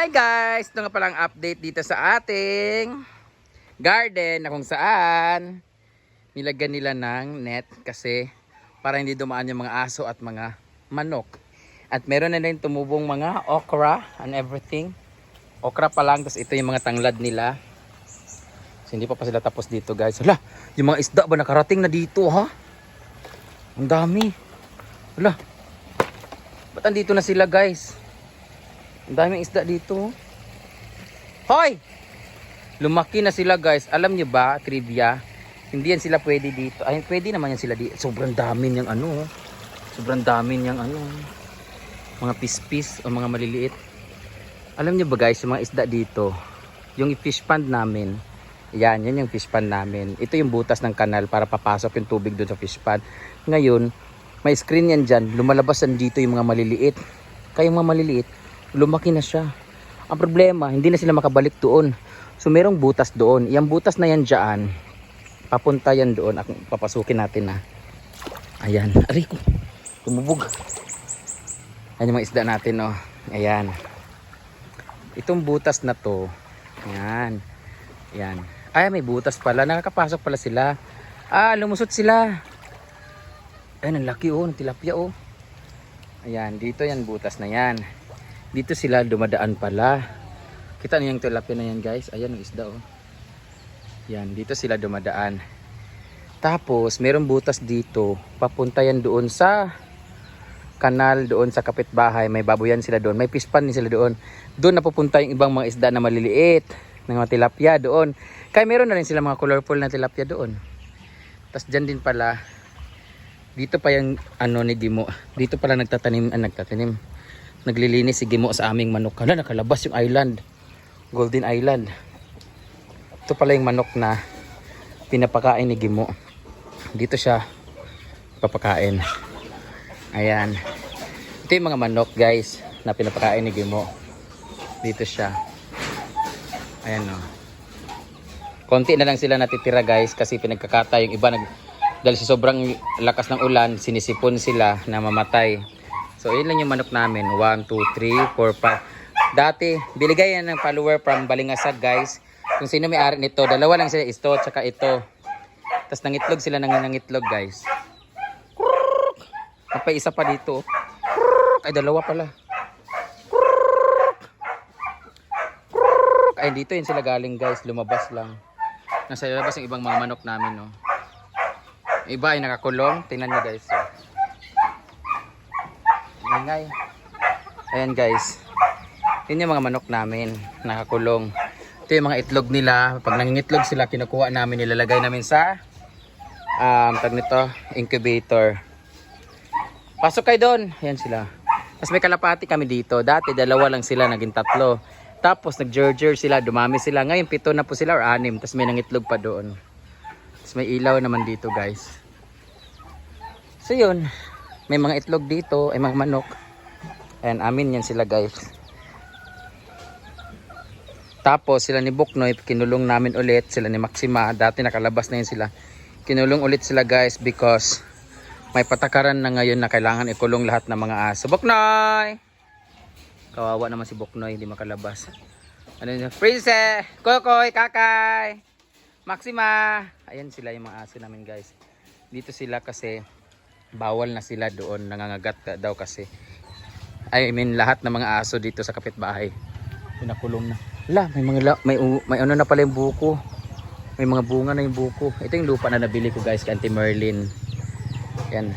Hi guys! Ito nga palang update dito sa ating garden na kung saan nilagyan nila ng net kasi para hindi dumaan yung mga aso at mga manok. At meron na rin tumubong mga okra and everything. Okra pa lang, tapos ito yung mga tanglad nila. So, hindi pa pa sila tapos dito guys. Hala, yung mga isda ba nakarating na dito ha? Ang dami. Hala, ba't andito na sila guys? Ang daming isda dito. Hoy! Lumaki na sila guys. Alam niyo ba, trivia, hindi yan sila pwede dito. Ay, pwede naman yan sila dito. Sobrang dami niyang ano. oh. Sobrang dami niyang ano. Mga pispis o mga maliliit. Alam niyo ba guys, yung mga isda dito, yung fish pond namin, yan, yan yung fish pond namin. Ito yung butas ng kanal para papasok yung tubig doon sa fish pond. Ngayon, may screen yan dyan. Lumalabas yan dito yung mga maliliit. Kaya yung mga maliliit, lumaki na siya. Ang problema, hindi na sila makabalik doon. So merong butas doon. Yung butas na yan dyan, papunta yan doon. Papasukin natin na. Ayan. Aray ko. Tumubog. Ayan yung mga isda natin, oh. Ayan. Itong butas na to. Ayan. Ayan. Ay, may butas pala. Nakakapasok pala sila. Ah, lumusot sila. Ayan, ang laki, oh. Ng tilapia, oh. Ayan, dito yan butas na yan. Dito sila dumadaan pala. Kita niyo yung tilapia na yan guys. Ayan ang isda oh. Yan, dito sila dumadaan. Tapos, merong butas dito. Papunta yan doon sa kanal doon sa kapitbahay. May baboyan sila doon. May pispan din sila doon. Doon napupunta yung ibang mga isda na maliliit. Ng mga tilapia doon. Kaya meron na rin sila mga colorful na tilapia doon. Tapos dyan din pala. Dito pa yung ano ni Gimo. Dito pala nagtatanim. Ah, nagtatanim naglilinis si Gimo sa aming manok. Hala, nakalabas yung island. Golden Island. Ito pala yung manok na pinapakain ni Gimo. Dito siya papakain. Ayan. Ito yung mga manok guys na pinapakain ni Gimo. Dito siya. Ayan o. Konti na lang sila natitira guys kasi pinagkakata yung iba nag dahil sa sobrang lakas ng ulan, sinisipon sila na mamatay. So, yun lang yung manok namin. 1, 2, 3, 4, 5. Dati, biligay yan ng follower from Balingasag, guys. Kung sino may ari nito, dalawa lang sila, ito, tsaka ito. Tapos nangitlog sila ng nangitlog, guys. Kapag isa pa dito. Ay, dalawa pala. Ay, dito yun sila galing, guys. Lumabas lang. Nasa labas yung ibang mga manok namin, no. Iba ay nakakulong. Tingnan nyo, guys. Oh ingay. Ayan guys. Yun yung mga manok namin. Nakakulong. Ito yung mga itlog nila. Pag nangingitlog sila, kinukuha namin, nilalagay namin sa um, tag nito, incubator. Pasok kayo doon. Ayan sila. Tapos may kalapati kami dito. Dati dalawa lang sila, naging tatlo. Tapos nag-gerger sila, dumami sila. Ngayon pito na po sila or anim. Tapos may nangitlog pa doon. Tapos may ilaw naman dito guys. So yun. May mga itlog dito, ay mga manok. Ayan, amin yan sila guys. Tapos sila ni Buknoy, kinulong namin ulit. Sila ni Maxima, dati nakalabas na yun sila. Kinulong ulit sila guys because may patakaran na ngayon na kailangan ikulong lahat ng mga aso. Buknoy! Kawawa naman si Buknoy, hindi makalabas. Ano yun? Princess! Kokoy! Kakay! Maxima! Ayan sila yung mga aso namin guys. Dito sila kasi bawal na sila doon. Nangangagat daw kasi I mean lahat ng mga aso dito sa kapitbahay pinakulong na. La may mga la, may may ano na pala yung buko. May mga bunga na yung buko. Ito yung lupa na nabili ko guys kay Auntie Merlin. Yan.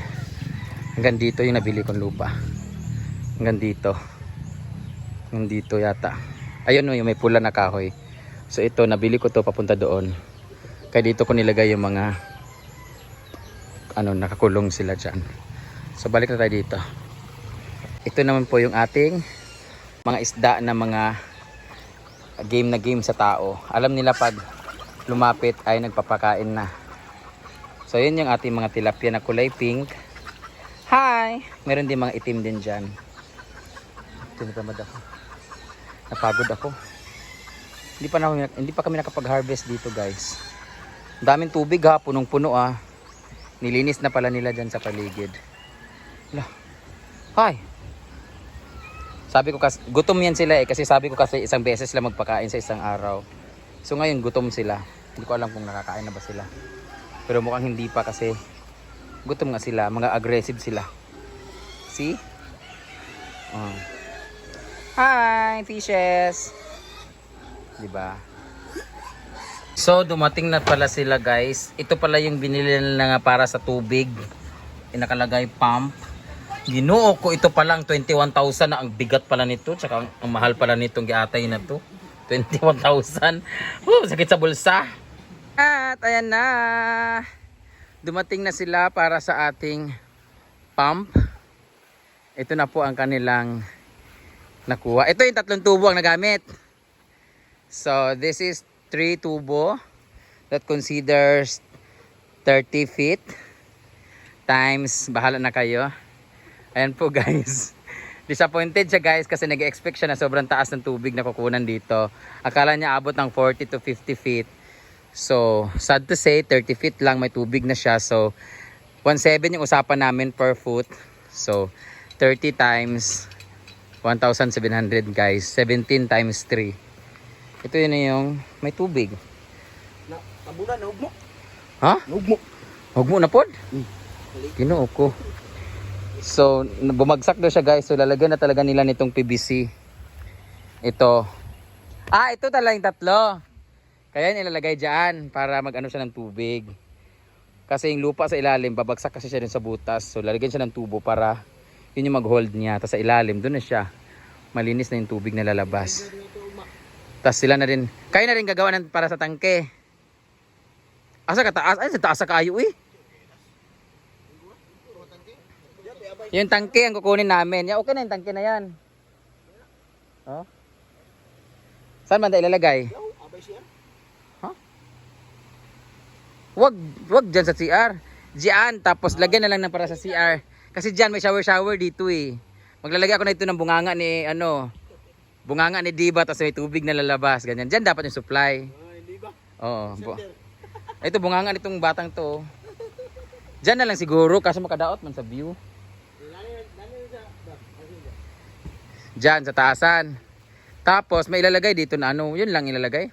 Hanggang dito yung nabili kong lupa. Hanggang dito. Hanggang dito yata. Ayun no yung may pula na kahoy. So ito nabili ko to papunta doon. Kaya dito ko nilagay yung mga ano nakakulong sila dyan. So balik na tayo dito. Ito naman po yung ating mga isda na mga game na game sa tao. Alam nila pag lumapit ay nagpapakain na. So yun yung ating mga tilapia na kulay pink. Hi! Meron din mga itim din dyan. Tinatamad ako. Napagod ako. Hindi pa, na, hindi pa kami nakapag harvest dito guys. Daming tubig ha? Punong puno ah Nilinis na pala nila dyan sa paligid. Lah. Hi. Sabi ko kasi, gutom yan sila eh. Kasi sabi ko kasi isang beses sila magpakain sa isang araw. So ngayon gutom sila. Hindi ko alam kung nakakain na ba sila. Pero mukhang hindi pa kasi gutom nga sila. Mga aggressive sila. See? Oh. Hi, fishes! Diba? So, dumating na pala sila guys. Ito pala yung binili nila nga para sa tubig. Inakalagay pump. Ginoo ko ito pa lang 21,000 na ang bigat pala nito. Tsaka ang, ang mahal pala nitong giatay na to. 21,000. Oh, sakit sa bulsa. At ayan na. Dumating na sila para sa ating pump. Ito na po ang kanilang nakuha. Ito yung tatlong tubo ang nagamit. So, this is 3 tubo that considers 30 feet times, bahala na kayo. Ayan po guys. Disappointed siya guys kasi nag-expect siya na sobrang taas ng tubig na kukunan dito. Akala niya abot ng 40 to 50 feet. So, sad to say, 30 feet lang may tubig na siya. So, 1.7 yung usapan namin per foot. So, 30 times 1,700 guys. 17 times 3. Ito yun yung may tubig. Na, tabunan, naug mo. Ha? Naug mo. Huwag mo na pod. Ginoo ko. So, bumagsak daw siya guys. So, lalagyan na talaga nila nitong PVC. Ito. Ah, ito talaga yung tatlo. Kaya yan ilalagay dyan para mag-ano siya ng tubig. Kasi yung lupa sa ilalim, babagsak kasi siya din sa butas. So, lalagyan siya ng tubo para yun yung mag-hold niya. Tapos sa ilalim, doon na siya. Malinis na yung tubig na lalabas. Tapos sila na rin, kaya na rin gagawa ng para sa tangke. Asa ka taas? Ay, sa taas sa kayo eh. Yung tangke ang kukunin namin. Ya, okay na yung tangke na yan. Oh. Saan man ilalagay? Abay siya. Wag, wag dyan sa CR. Diyan, tapos lagyan na lang ng para sa CR. Kasi diyan may shower-shower dito eh. Maglalagay ako na ito ng bunganga ni ano, bunganga ni Diva tapos may tubig na lalabas, ganyan. Diyan dapat yung supply. Ah, hindi ba? Oo. Bu- ito bunganga nitong batang to. Diyan na lang siguro kaso makadaot man sa view. Diyan sa taasan. Tapos may ilalagay dito na ano, yun lang ilalagay.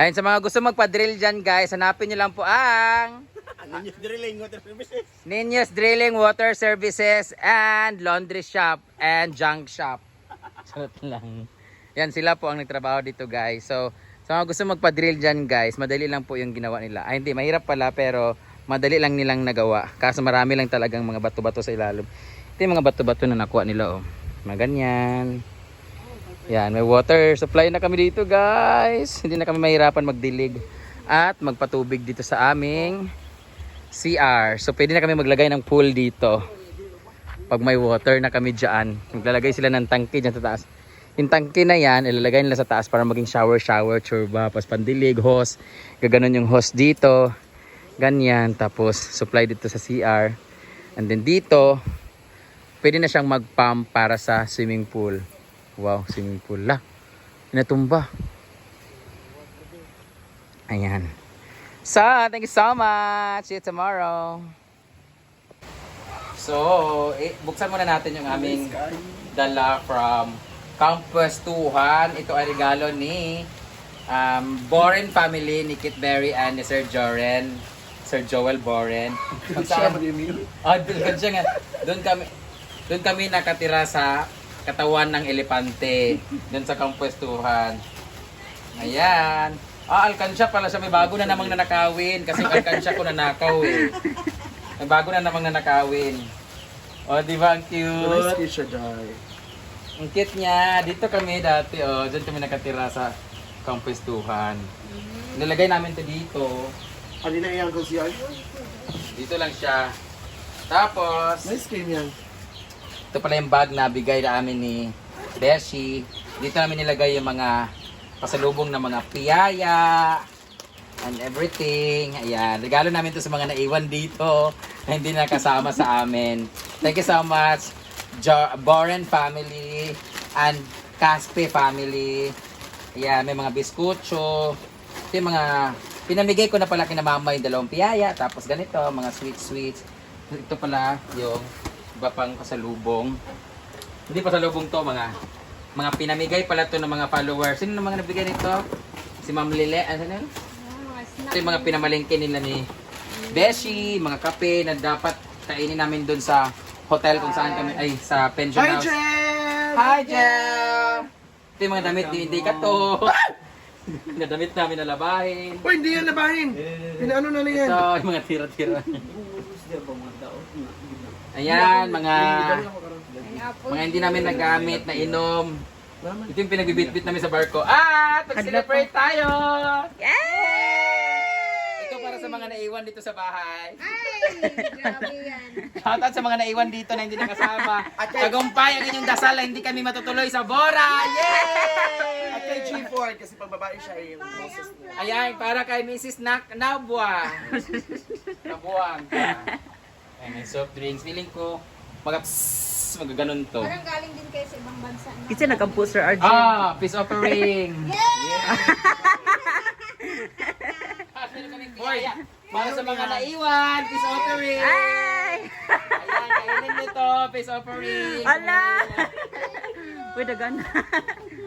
Ayun sa mga gusto magpa-drill dyan guys, hanapin nyo lang po ang Ninyo drilling water services. Ninya's Drilling Water Services and Laundry Shop and Junk Shop. Charot lang. Yan sila po ang nagtrabaho dito guys. So, sa mga gusto magpa-drill dyan guys, madali lang po yung ginawa nila. Ay hindi, mahirap pala pero madali lang nilang nagawa. Kaso marami lang talagang mga bato-bato sa ilalim. Ito yung mga bato-bato na nakuha nila oh. Mga ganyan. Yan, may water supply na kami dito guys. Hindi na kami mahirapan magdilig at magpatubig dito sa aming CR. So pwede na kami maglagay ng pool dito. Pag may water na kami dyan. Maglalagay sila ng tangke dyan sa taas. Yung tangke na yan, ilalagay nila sa taas para maging shower, shower, churba, tapos pandilig, hose. Gaganon yung hose dito. Ganyan. Tapos supply dito sa CR. And then dito, pwede na siyang mag-pump para sa swimming pool. Wow, swimming pool la. Inatumba. Ayan. So, thank you so much. See you tomorrow. So, eh, buksan muna natin yung aming dala from Campus Tuhan. Ito ay regalo ni um, Boren family ni Kit Berry and ni Sir Joren. Sir Joel Boren. Kung saan, Ah, doon siya nga. Doon kami doon kami nakatira sa katawan ng elepante doon sa kampwestuhan. Ayan. Ah, alkansya pala siya. May bago na namang nanakawin. Kasi alkansya ko nanakaw eh. May bago na namang nanakawin. O, di ba ang cute? Nice siya, Jai. Ang cute niya. Dito kami dati, oh. Diyan kami nakatira sa kampwestuhan. Nilagay namin to dito. Ano na iyang kung siya? Dito lang siya. Tapos, Nice game yan. Ito pala yung bag na bigay na amin ni Beshi. Dito namin nilagay yung mga pasalubong na mga piyaya and everything. Ayan, regalo namin to sa mga naiwan dito na hindi nakasama sa amin. Thank you so much, jo- Boren family and Caspe family. Ayan, may mga biskutso. Ito yung mga pinamigay ko na pala kina mama yung dalawang piyaya. Tapos ganito, mga sweet sweets. Ito pala yung Iba pang pasalubong. Hindi pasalubong to, mga mga pinamigay pala to ng mga followers. Sino ng mga nabigay nito? Si Ma'am Lile, ano yun? Ito yung mga pinamalingkin nila ni Beshi, mga kape na dapat kainin namin doon sa hotel kung saan kami, ay sa pension Hi, house. Jen! Hi, Jel! Ito yung mga damit, di, hindi ka to. na damit namin na labahin. Uy, hindi yan labahin. Pinaano na na yan. Ito, yung mga tira-tira. Ayan, mga mga hindi namin nagamit na inom. Ito yung pinagbibit-bit namin sa barko. At mag-celebrate tayo! Ito para sa mga naiwan dito sa bahay. Grabe yan. Shoutout sa mga naiwan dito na hindi nakasama. Tagumpay ang inyong dasal na hindi kami matutuloy sa Bora! Yay! At kay G4, kasi pag babae siya eh, yung boses niya. Ayan, para kay Mrs. Nak Nabwa. Nabuang. Ayan, may soft drinks. Feeling ko, psss, magaganon to. Parang galing din kayo sa ibang bansa. No? Kasi nagkampo Sir RJ. Ah, peace offering. Hoy, para sa mga naiwan, peace offering. Ay! Ayan, kainin nito, peace offering. Ala! Uy, dagan.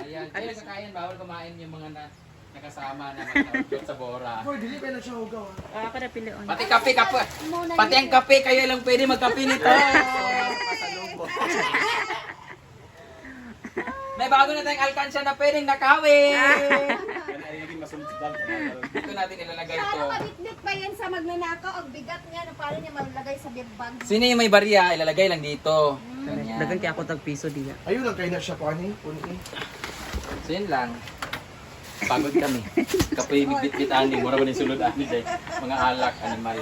Ayan, kayo kakain, bawal kumain yung mga na, nakasama na mga sa Bora. Boy, dili pa na siya hugaw. ah. Ah, para pilion. Pati kape, kape. Pati ang kape, kayo lang pwede magkape nito. May bago na tayong alkansya na pwedeng nakawin. Dito natin ilalagay ito. Sana mabitbit pa yan sa magnanakaw. Ang bigat niya na paano niya malalagay sa big bag. Sino yung may barya, ilalagay lang dito. Dagan kaya ako tag piso diya. Ayun lang kayo na siya po, ani. So yun lang. Pagod kami. Kapoy bit-bit ani, mura ba ni sulod ani sa mga alak, animal.